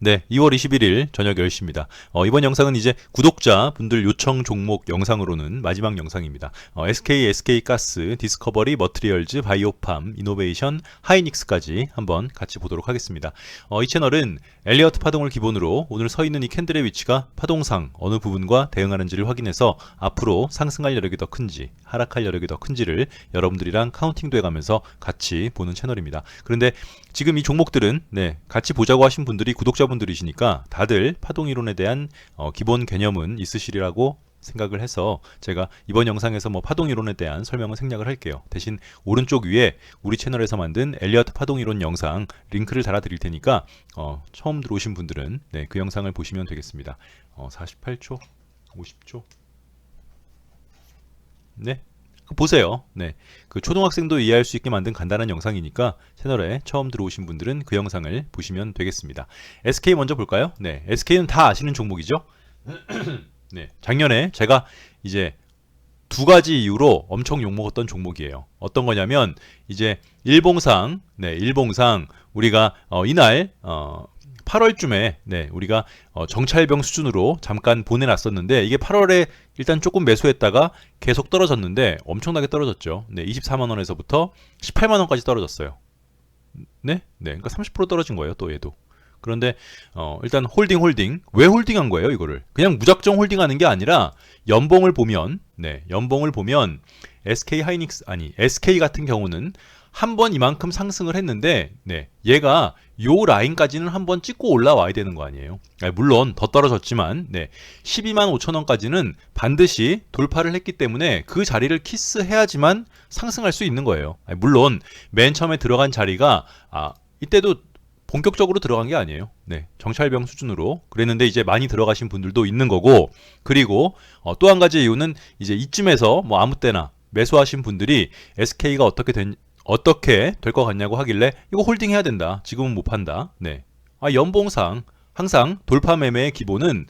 네, 2월 21일 저녁 10시입니다. 어, 이번 영상은 이제 구독자 분들 요청 종목 영상으로는 마지막 영상입니다. 어, SK, SK가스, 디스커버리, 머트리얼즈, 바이오팜, 이노베이션, 하이닉스까지 한번 같이 보도록 하겠습니다. 어, 이 채널은 엘리어트 파동을 기본으로 오늘 서 있는 이 캔들의 위치가 파동상 어느 부분과 대응하는지를 확인해서 앞으로 상승할 여력이 더 큰지 하락할 여력이 더 큰지를 여러분들이랑 카운팅도 해가면서 같이 보는 채널입니다. 그런데 지금 이 종목들은 네, 같이 보자고 하신 분들이 구독자 분들이시니까 다들 파동 이론에 대한 어, 기본 개념은 있으시리라고 생각을 해서 제가 이번 영상에서 뭐 파동 이론에 대한 설명을 생략을 할게요. 대신 오른쪽 위에 우리 채널에서 만든 엘리어트 파동 이론 영상 링크를 달아 드릴 테니까 어, 처음 들어오신 분들은 네, 그 영상을 보시면 되겠습니다. 어, 48초, 50초. 네. 그 보세요. 네. 그 초등학생도 이해할 수 있게 만든 간단한 영상이니까 채널에 처음 들어오신 분들은 그 영상을 보시면 되겠습니다. SK 먼저 볼까요? 네. SK는 다 아시는 종목이죠? 네. 작년에 제가 이제 두 가지 이유로 엄청 욕먹었던 종목이에요. 어떤 거냐면 이제 일봉상, 네, 일봉상 우리가 어, 이날 어, 8월쯤에 네, 우리가 어, 정찰병 수준으로 잠깐 보내놨었는데 이게 8월에 일단 조금 매수했다가 계속 떨어졌는데 엄청나게 떨어졌죠. 네, 24만 원에서부터 18만 원까지 떨어졌어요. 네, 네, 그러니까 30% 떨어진 거예요. 또 얘도. 그런데 어, 일단 홀딩 홀딩 왜 홀딩한 거예요 이거를 그냥 무작정 홀딩하는 게 아니라 연봉을 보면 네 연봉을 보면 SK 하이닉스 아니 SK 같은 경우는 한 번 이만큼 상승을 했는데 네 얘가 요 라인까지는 한 번 찍고 올라와야 되는 거 아니에요? 아니, 물론 더 떨어졌지만 네 12만 5천 원까지는 반드시 돌파를 했기 때문에 그 자리를 키스해야지만 상승할 수 있는 거예요. 아니, 물론 맨 처음에 들어간 자리가 아 이때도 본격적으로 들어간 게 아니에요. 네, 정찰병 수준으로. 그랬는데 이제 많이 들어가신 분들도 있는 거고 그리고 어, 또 한 가지 이유는 이제 이쯤에서 뭐 아무 때나 매수하신 분들이 SK가 어떻게 된 어떻게 될 것 같냐고 하길래 이거 홀딩 해야 된다. 지금은 못 판다. 네, 아 연봉상 항상 돌파 매매의 기본은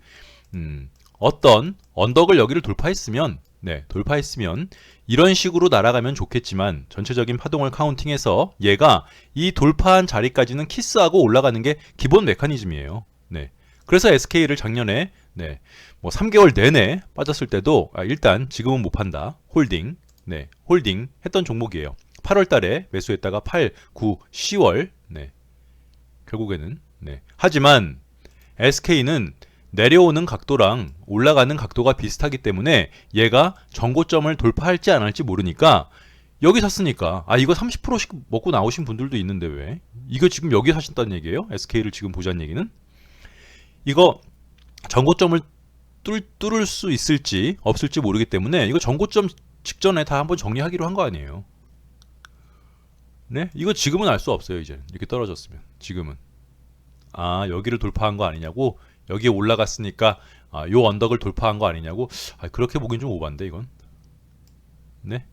음, 어떤 언덕을 여기를 돌파했으면 네, 돌파했으면 이런 식으로 날아가면 좋겠지만 전체적인 파동을 카운팅해서 얘가 이 돌파한 자리까지는 키스하고 올라가는 게 기본 메커니즘이에요. 네. 그래서 SK를 작년에 네. 뭐 3개월 내내 빠졌을 때도 아, 일단 지금은 못 판다. 홀딩. 네. 홀딩 했던 종목이에요. 8월 달에 매수했다가 8, 9, 10월 네. 결국에는 네. 하지만 SK는 내려오는 각도랑 올라가는 각도가 비슷하기 때문에 얘가 전고점을 돌파할지 안 할지 모르니까 여기 샀으니까 아 이거 30%씩 먹고 나오신 분들도 있는데 왜 이거 지금 여기 사신다는 얘기예요? SK를 지금 보자는 얘기는 이거 전고점을 뚫, 뚫을 수 있을지 없을지 모르기 때문에 이거 전고점 직전에 다 한번 정리하기로 한 거 아니에요. 네? 이거 지금은 알 수 없어요, 이제. 이렇게 떨어졌으면. 지금은. 아, 여기를 돌파한 거 아니냐고? 여기에 올라갔으니까 아, 요 언덕을 돌파한 거 아니냐고? 아, 그렇게 보긴 좀 오반데 이건. 네.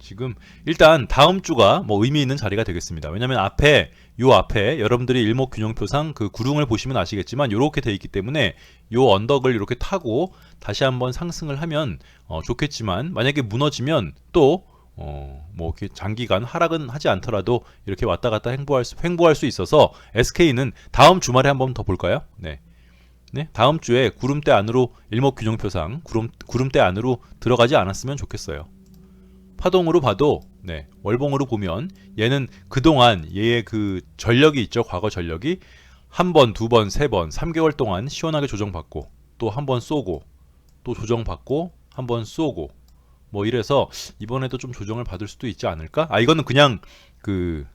지금 일단 다음 주가 뭐 의미 있는 자리가 되겠습니다. 왜냐면 앞에 요 앞에 여러분들이 일목 균형표상 그 구름을 보시면 아시겠지만 이렇게 돼 있기 때문에 요 언덕을 이렇게 타고 다시 한번 상승을 하면 어, 좋겠지만 만약에 무너지면 또 어, 뭐 이렇게 장기간 하락은 하지 않더라도 이렇게 왔다 갔다 횡보할 수, 횡보할 수 있어서 SK는 다음 주말에 한번 더 볼까요? 네. 네, 다음 주에 구름대 안으로 일목균형표상 구름, 구름대 안으로 들어가지 않았으면 좋겠어요. 파동으로 봐도 네, 월봉으로 보면 얘는 그동안 얘의 그 전력이 있죠. 과거 전력이 한 번, 두 번, 세 번, 3개월 동안 시원하게 조정받고 또 한 번 쏘고 또 조정받고 한 번 쏘고 뭐 이래서 이번에도 좀 조정을 받을 수도 있지 않을까? 아 이거는 그냥 그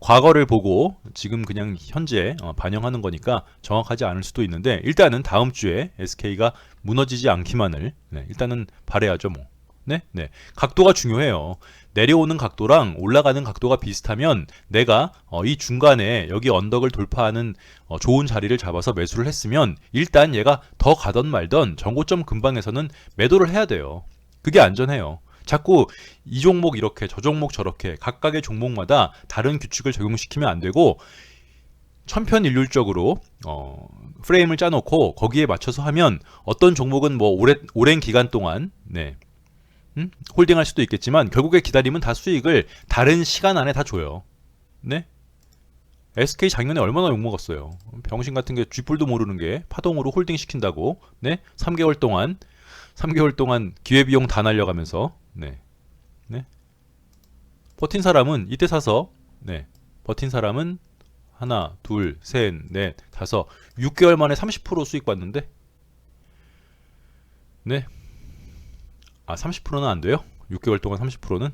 과거를 보고 지금 그냥 현재 어, 반영하는 거니까 정확하지 않을 수도 있는데 일단은 다음 주에 SK가 무너지지 않기만을 네, 일단은 바래야죠 뭐. 네, 네. 각도가 중요해요. 내려오는 각도랑 올라가는 각도가 비슷하면 내가 어, 이 중간에 여기 언덕을 돌파하는 어, 좋은 자리를 잡아서 매수를 했으면 일단 얘가 더 가던 말던 정고점 근방에서는 매도를 해야 돼요. 그게 안전해요. 자꾸 이 종목 이렇게 저 종목 저렇게 각각의 종목마다 다른 규칙을 적용시키면 안 되고 천편일률적으로 어, 프레임을 짜놓고 거기에 맞춰서 하면 어떤 종목은 뭐 오래, 오랜 기간 동안 네, 음? 홀딩할 수도 있겠지만 결국에 기다리면 다 수익을 다른 시간 안에 다 줘요. 네? SK 작년에 얼마나 욕먹었어요. 병신 같은 게 쥐뿔도 모르는 게 파동으로 홀딩 시킨다고. 네? 3개월 동안 3개월 동안 기회비용 다 날려가면서 네. 네. 버틴 사람은 이때 사서 네. 버틴 사람은 하나, 둘, 셋, 넷, 다섯, 6개월 만에 30% 수익 봤는데 네. 아, 30%는 안 돼요? 6개월 동안 30%는?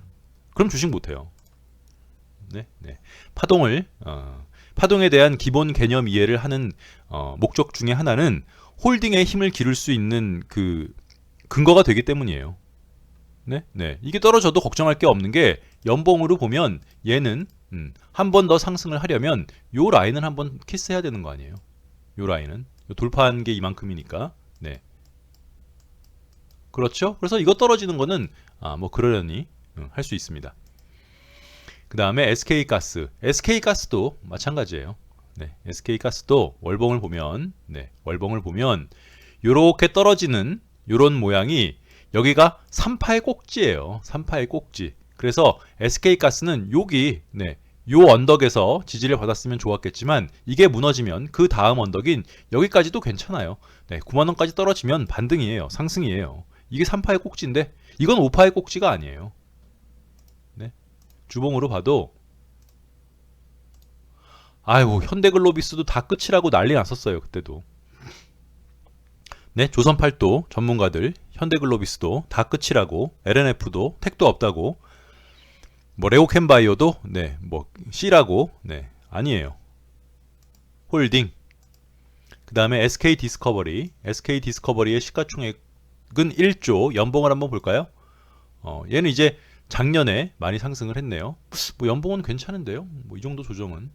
그럼 주식 못 해요. 네. 네. 파동을 어, 파동에 대한 기본 개념 이해를 하는 어, 목적 중에 하나는 홀딩에 힘을 기를 수 있는 그 근거가 되기 때문이에요. 네, 네. 이게 떨어져도 걱정할 게 없는 게 연봉으로 보면 얘는 음, 한번 더 상승을 하려면 요 라인을 한번 키스해야 되는 거 아니에요? 요 라인은 요 돌파한 게 이만큼이니까. 네. 그렇죠? 그래서 이거 떨어지는 거는 아, 뭐 그러려니 음, 할수 있습니다. 그 다음에 SK가스. SK가스도 마찬가지예요. 네, SK가스도 월봉을 보면, 네, 월봉을 보면 요렇게 떨어지는 요런 모양이 여기가 3파의 꼭지예요. 3파의 꼭지. 그래서 SK가스는 여기, 네, 요 언덕에서 지지를 받았으면 좋았겠지만 이게 무너지면 그 다음 언덕인 여기까지도 괜찮아요. 네, 9만 원까지 떨어지면 반등이에요. 상승이에요. 이게 3파의 꼭지인데 이건 5파의 꼭지가 아니에요. 네. 주봉으로 봐도 아이고 현대글로비스도 다 끝이라고 난리 났었어요 그때도 네 조선팔도 전문가들 현대글로비스도 다 끝이라고 LNF도 택도 없다고 뭐 레오캔바이오도 네 뭐 C라고 네 아니에요. 홀딩. 그 다음에 SK 디스커버리. SK 디스커버리의 시가총액은 1조. 연봉을 한번 볼까요? 어 얘는 이제 작년에 많이 상승을 했네요. 뭐 연봉은 괜찮은데요? 뭐 이 정도 조정은?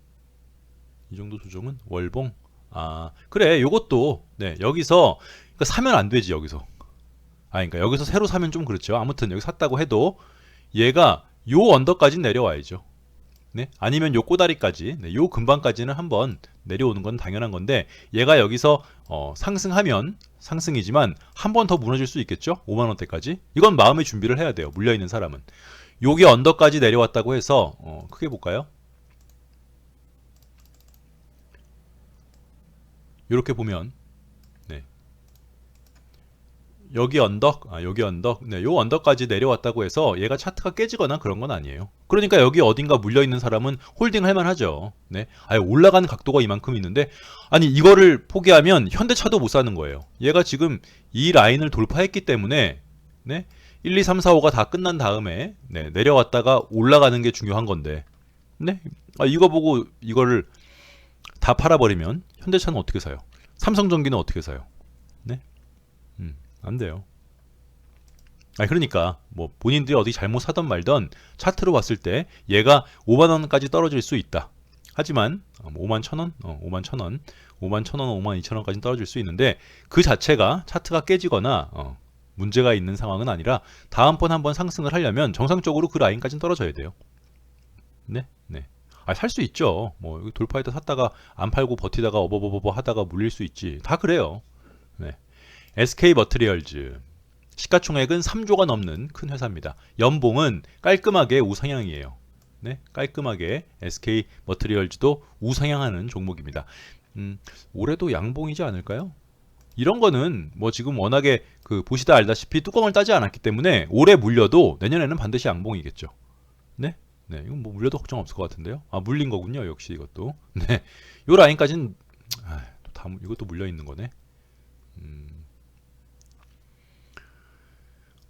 이 정도 조정은 월봉? 아 그래 요것도. 네 여기서 그러니까 사면 안 되지 여기서. 아 그러니까 여기서 새로 사면 좀 그렇죠. 아무튼 여기 샀다고 해도 얘가 요 언덕까지 내려와야죠. 네? 아니면 요 꼬다리까지. 네, 요 근방까지는 한번 내려오는 건 당연한 건데 얘가 여기서 어, 상승하면 상승이지만 한 번 더 무너질 수 있겠죠? 5만 원대까지? 이건 마음의 준비를 해야 돼요 물려 있는 사람은. 요게 언덕까지 내려왔다고 해서 어, 크게 볼까요? 이렇게 보면 네. 여기 언덕, 아, 여기 언덕, 네, 요 언덕까지 내려왔다고 해서 얘가 차트가 깨지거나 그런 건 아니에요. 그러니까 여기 어딘가 물려 있는 사람은 홀딩 할 만하죠. 네, 아예 올라가는 각도가 이만큼 있는데 아니 이거를 포기하면 현대차도 못 사는 거예요. 얘가 지금 이 라인을 돌파했기 때문에 네, 1, 2, 3, 4, 5가 다 끝난 다음에 네, 내려왔다가 올라가는 게 중요한 건데 네, 아, 이거 보고 이거를 다 팔아버리면 현대차는 어떻게 사요? 삼성전기는 어떻게 사요? 네? 음, 안 돼요. 아 그러니까 뭐 본인들이 어디 잘못 사던 말던 차트로 봤을 때 얘가 5만 원까지 떨어질 수 있다. 하지만 5만 천 원, 어, 5만 천 원, 5만 천 원, 5만 2천 원까지 떨어질 수 있는데 그 자체가 차트가 깨지거나 어, 문제가 있는 상황은 아니라 다음번 한번 상승을 하려면 정상적으로 그 라인까지는 떨어져야 돼요. 네, 네. 아, 살 수 있죠. 뭐 돌파했다 샀다가 안 팔고 버티다가 어버버버버 하다가 물릴 수 있지. 다 그래요. 네. SK 머트리얼즈 시가총액은 3조가 넘는 큰 회사입니다. 연봉은 깔끔하게 우상향이에요. 네, 깔끔하게 SK 머트리얼즈도 우상향하는 종목입니다. 음, 올해도 양봉이지 않을까요? 이런 거는 뭐 지금 워낙에 그 보시다 알다시피 뚜껑을 따지 않았기 때문에 올해 물려도 내년에는 반드시 양봉이겠죠. 네, 네, 이건 뭐 물려도 걱정 없을 것 같은데요. 아, 물린 거군요. 역시 이것도. 네. 요 라인까지는 아, 다 이것도 물려 있는 거네. 음.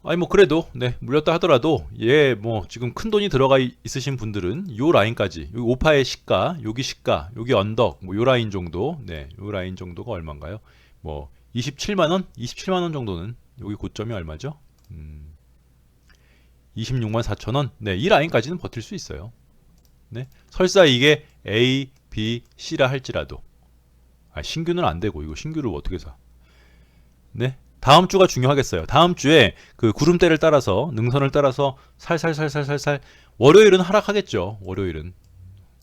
아니 뭐 그래도 네, 물렸다 하더라도 얘뭐 지금 큰 돈이 들어가 있으신 분들은 요 라인까지 요 오파의 시가, 여기 시가, 여기 언덕 뭐 요 라인 정도. 네. 요 라인 정도가 얼마인가요? 뭐 27만 원? 27만 원 정도는 여기 고점이 얼마죠? 음. 26만 4천 원. 네, 이 라인까지는 버틸 수 있어요. 네, 설사 이게 A, B, C라 할지라도 아, 신규는 안 되고 이거 신규를 어떻게 사? 네, 다음 주가 중요하겠어요. 다음 주에 그 구름대를 따라서 능선을 따라서 살살살살살살 월요일은 하락하겠죠. 월요일은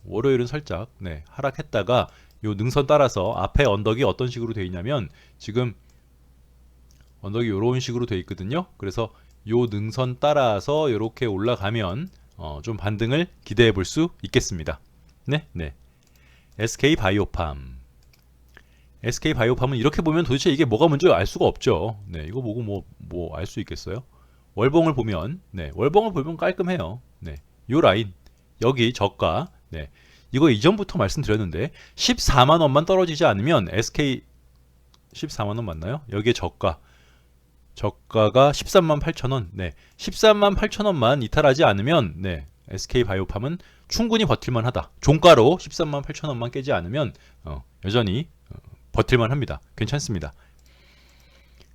월요일은 살짝 네 하락했다가 요 능선 따라서 앞에 언덕이 어떤 식으로 돼 있냐면 지금 언덕이 이런 식으로 돼 있거든요. 그래서 요 능선 따라서 이렇게 올라가면 어, 좀 반등을 기대해 볼 수 있겠습니다. 네, 네. SK 바이오팜. SK 바이오팜은 이렇게 보면 도대체 이게 뭐가 문제 알 수가 없죠. 네, 이거 보고 뭐 뭐 알 수 있겠어요? 월봉을 보면 네, 월봉을 보면 깔끔해요. 네. 요 라인 여기 저가 네. 이거 이전부터 말씀드렸는데 14만 원만 떨어지지 않으면 SK 14만 원 맞나요? 여기에 저가 저가가 13만 8천 원. 네. 13만 8천 원만 이탈하지 않으면 네. SK 바이오팜은 충분히 버틸만 하다. 종가로 13만 8천 원만 깨지 않으면 어, 여전히 어, 버틸만 합니다. 괜찮습니다.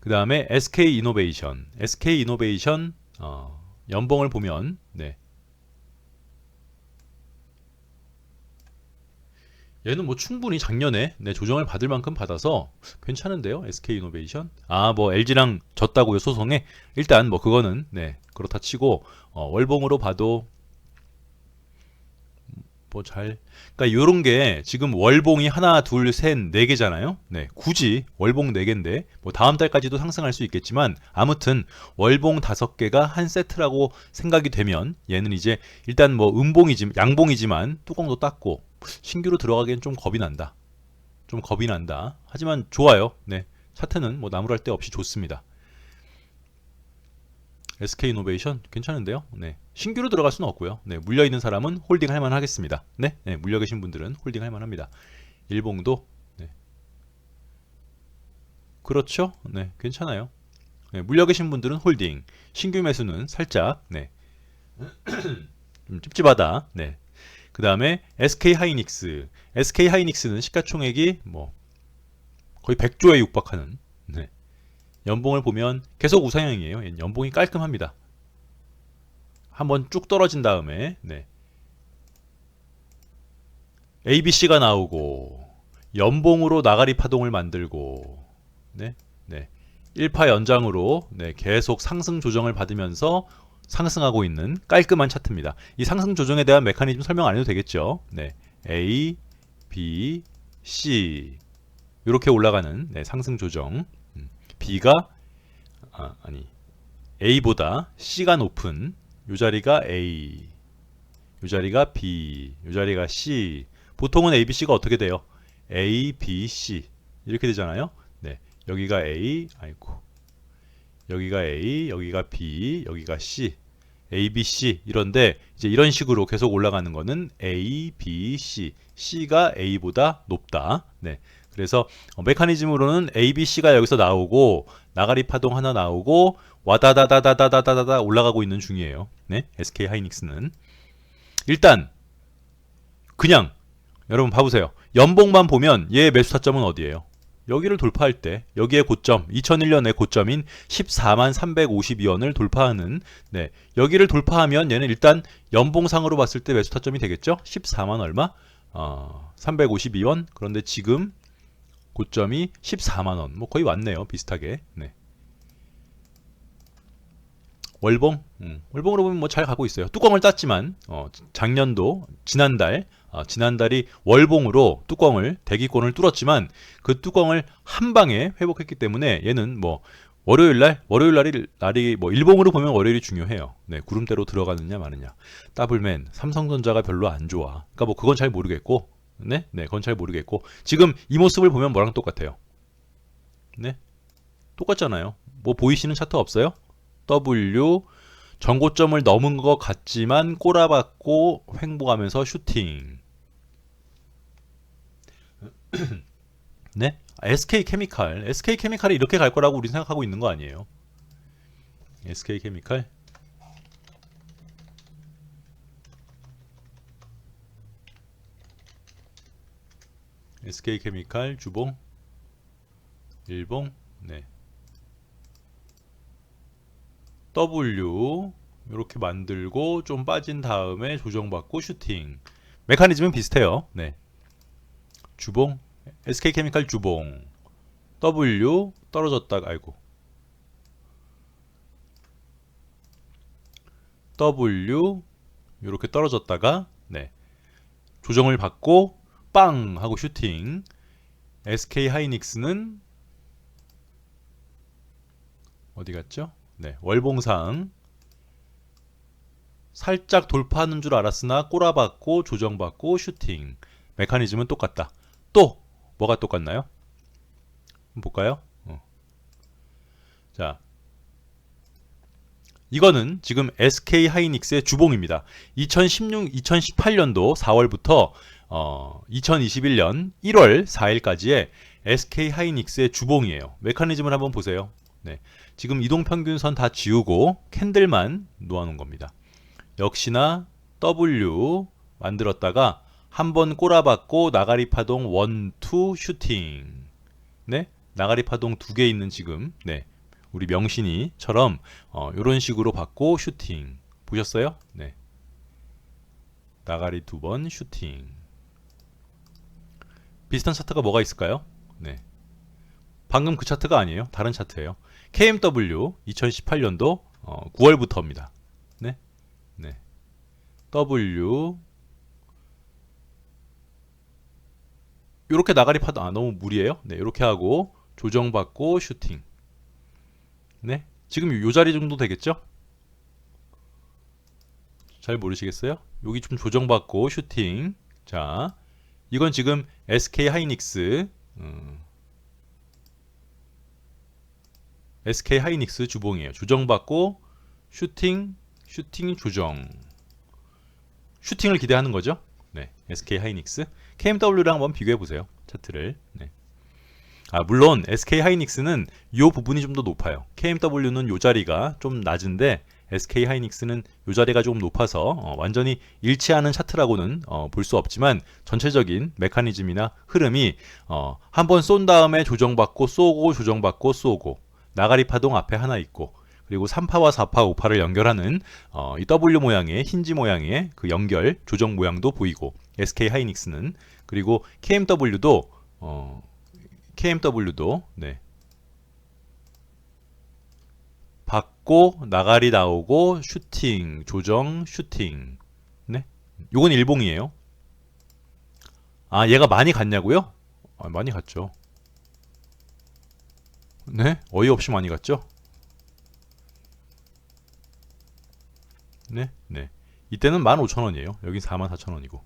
그 다음에 SK 이노베이션. SK 이노베이션 어, 연봉을 보면 네. 얘는 뭐 충분히 작년에 네, 조정을 받을 만큼 받아서 괜찮은데요. SK 이노베이션. 아, 뭐 LG랑 졌다고요, 소송에. 일단 뭐 그거는 네, 그렇다 치고 어, 월봉으로 봐도 뭐 잘 그러니까 요런 게 지금 월봉이 하나, 둘, 셋, 네 개잖아요. 네. 굳이 월봉 네 개인데 뭐 다음 달까지도 상승할 수 있겠지만 아무튼 월봉 다섯 개가 한 세트라고 생각이 되면 얘는 이제 일단 뭐 음봉이지 양봉이지만 뚜껑도 땄고 신규로 들어가기엔 좀 겁이 난다. 좀 겁이 난다. 하지만 좋아요. 네. 차트는 뭐 나무랄 데 없이 좋습니다. SK 이노베이션 괜찮은데요. 네. 신규로 들어갈 수는 없고요. 네. 물려 있는 사람은 홀딩 할 만하겠습니다. 네. 네. 물려 계신 분들은 홀딩 할 만합니다. 일봉도 네. 그렇죠? 네. 괜찮아요. 네. 물려 계신 분들은 홀딩. 신규 매수는 살짝 네. 좀 찝찝하다. 네. 그 다음에 SK 하이닉스. SK 하이닉스는 시가총액이 뭐 거의 100조에 육박하는 네. 연봉을 보면 계속 우상향이에요. 얘는 연봉이 깔끔합니다. 한번 쭉 떨어진 다음에 네. ABC가 나오고 연봉으로 나가리 파동을 만들고 네. 네. 1파 연장으로 네, 계속 상승 조정을 받으면서 상승하고 있는 깔끔한 차트입니다. 이 상승 조정에 대한 메커니즘 설명 안 해도 되겠죠. 네. A, B, C 이렇게 올라가는 네, 상승 조정. 음, B가 아, 아니 A보다 C가 높은 요 자리가 A, 요 자리가 B, 요 자리가 C. 보통은 A, B, C가 어떻게 돼요? A, B, C 이렇게 되잖아요. 네, 여기가 A, 아이고 여기가 A, 여기가 B, 여기가 C, A, B, C 이런데 이제 이런 식으로 계속 올라가는 거는 A, B, C, C가 A보다 높다. 네. 그래서 어, 메커니즘으로는 A, B, C가 여기서 나오고 나가리 파동 하나 나오고 와다다다다다다다다 올라가고 있는 중이에요. 네. SK 하이닉스는 일단 그냥 여러분 봐보세요. 연봉만 보면 얘 매수 타점은 어디예요? 여기를 돌파할 때 여기에 고점 2001년의 고점인 14만 352원을 돌파하는 네 여기를 돌파하면 얘는 일단 연봉상으로 봤을 때 매수 타점이 되겠죠 14만 얼마 어, 352원 그런데 지금 고점이 14만 원 뭐 거의 왔네요 비슷하게 네 월봉 음, 월봉으로 보면 뭐 잘 가고 있어요 뚜껑을 땄지만 어, 작년도 지난달 어, 지난달이 월봉으로 뚜껑을 대기권을 뚫었지만 그 뚜껑을 한 방에 회복했기 때문에 얘는 뭐 월요일 날 월요일 날이 날이 뭐 일봉으로 보면 월요일이 중요해요. 네, 구름대로 들어가느냐 마느냐. 더블맨 삼성전자가 별로 안 좋아. 그러니까 뭐 그건 잘 모르겠고. 네? 네, 그건 잘 모르겠고. 지금 이 모습을 보면 뭐랑 똑같아요? 네? 똑같잖아요. 뭐 보이시는 차트 없어요? W 전고점을 넘은 것 같지만 꼬라박고 횡보하면서 슈팅. 네? SK 케미칼. SK 케미칼이 이렇게 갈 거라고 우리 생각하고 있는 거 아니에요? SK 케미칼. SK 케미칼 주봉 일봉 네. W 이렇게 만들고 좀 빠진 다음에 조정받고 슈팅 메커니즘은 비슷해요. 네. 주봉 SK케미칼 주봉 W 떨어졌다가 아이고 W 이렇게 떨어졌다가 네. 조정을 받고 빵 하고 슈팅 SK 하이닉스는 어디 갔죠? 네, 월봉상 살짝 돌파하는 줄 알았으나 꼬라박고 조정받고 슈팅 메커니즘은 똑같다. 또 뭐가 똑같나요? 볼까요? 어. 자, 이거는 지금 SK 하이닉스의 주봉입니다. 2016, 2018년도 4월부터 어, 2021년 1월 4일까지의 SK 하이닉스의 주봉이에요. 메커니즘을 한번 보세요. 네. 지금 이동 평균선 다 지우고 캔들만 놓아놓은 겁니다. 역시나 W 만들었다가 한 번 꼬라박고 나가리 파동 1, 2 슈팅. 네. 나가리 파동 두 개 있는 지금 네. 우리 명신이처럼 어, 이런 식으로 받고 슈팅 보셨어요? 네. 나가리 두 번 슈팅. 비슷한 차트가 뭐가 있을까요? 네. 방금 그 차트가 아니에요. 다른 차트예요. KMW 2018년도 어, 9월부터입니다. 네. 네. W 이렇게 나가리 파도 아 너무 무리예요. 네, 이렇게 하고 조정받고 슈팅. 네. 지금 요 자리 정도 되겠죠? 잘 모르시겠어요? 여기 좀 조정받고 슈팅. 자, 이건 지금 SK 하이닉스 음, SK 하이닉스 주봉이에요. 조정받고 슈팅, 슈팅 조정. 슈팅을 기대하는 거죠? 네. SK 하이닉스. KMW랑 한번 비교해 보세요. 차트를. 네. 아, 물론 SK 하이닉스는 이 부분이 좀 더 높아요. KMW는 요 자리가 좀 낮은데 SK 하이닉스는 요 자리가 조금 높아서 어, 완전히 일치하는 차트라고는 어, 볼 수 없지만 전체적인 메커니즘이나 흐름이 어, 한번 쏜 다음에 조정받고 쏘고 조정받고 쏘고 나가리 파동 앞에 하나 있고 그리고 3파와 4파, 5파를 연결하는 어, 이 W 모양의 힌지 모양의 그 연결 조정 모양도 보이고 SK 하이닉스는 그리고 KMW도 어, KMW도 네. 받고 나가리 나오고 슈팅 조정 슈팅 네 요건 일봉이에요 아 얘가 많이 갔냐고요 아, 많이 갔죠 네 어이없이 많이 갔죠 네, 네. 이때는 15,000원이에요. 여긴 44,000원이고.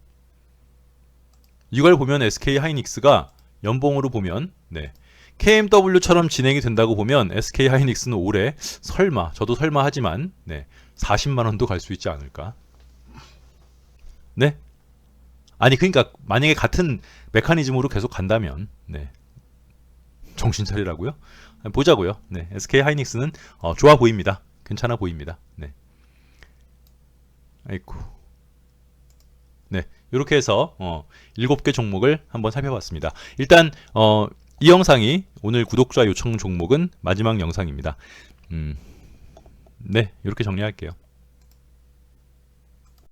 이걸 보면 SK 하이닉스가 연봉으로 보면 네. KMW처럼 진행이 된다고 보면 SK 하이닉스는 올해 설마 저도 설마 하지만 네. 40만 원도 갈 수 있지 않을까? 네. 아니 그러니까 만약에 같은 메커니즘으로 계속 간다면 네. 정신 차리라고요? 보자고요. 네. SK 하이닉스는 어, 좋아 보입니다. 괜찮아 보입니다. 네. 아이쿠. 네, 이렇게 해서 어, 7개 종목을 한번 살펴봤습니다. 일단 어, 이 영상이 오늘 구독자 요청 종목은 마지막 영상입니다. 음, 네, 이렇게 정리할게요.